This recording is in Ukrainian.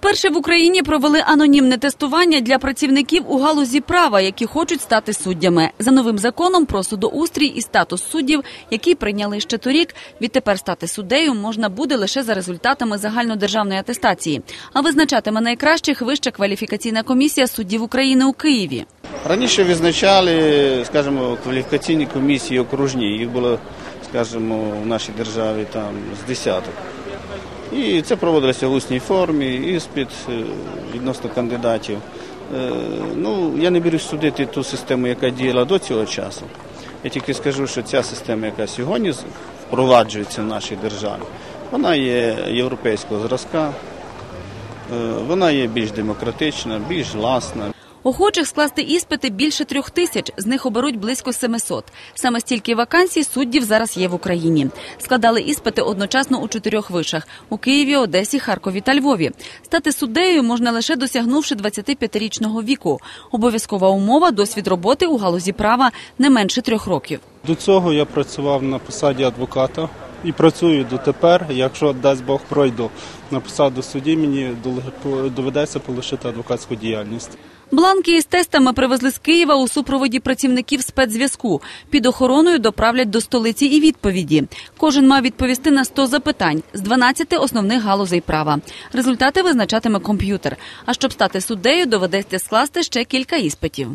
Вперше в Україні провели анонімне тестування для працівників у галузі права, які хочуть стати суддями. За новим законом про судоустрій і статус суддів, який прийняли ще торік, відтепер стати суддею можна буде лише за результатами загальнодержавної атестації. А визначатиме найкращих вища кваліфікаційна комісія суддів України у Києві. Раніше визначали, скажімо, кваліфікаційні комісії окружні. Їх було, скажімо, в нашій державі там з десяток. І це проводилося в усній формі, іспит е, відносно кандидатів. Е, Ну, я не берусь судити ту систему, яка діяла до цього часу. Я тільки скажу, що ця система, яка сьогодні впроваджується в нашій державі, вона є європейського зразка, вона є більш демократична, більш власна. Охочих скласти іспити більше трьох тисяч, з них оберуть близько 700. Саме стільки вакансій суддів зараз є в Україні. Складали іспити одночасно у чотирьох вишах – у Києві, Одесі, Харкові та Львові. Стати суддею можна лише досягнувши 25-річного віку. Обов'язкова умова – досвід роботи у галузі права не менше трьох років. До цього я працював на посаді адвоката і працюю дотепер. Якщо дасть Бог пройду на посаду судді, мені доведеться полишити адвокатську діяльність. Бланки із тестами привезли з Києва у супроводі працівників спецзв'язку. Під охороною доправлять до столиці і відповіді. Кожен мав відповісти на 100 запитань з 12 основних галузей права. Результати визначатиме комп'ютер. А щоб стати суддею, доведеться скласти ще кілька іспитів.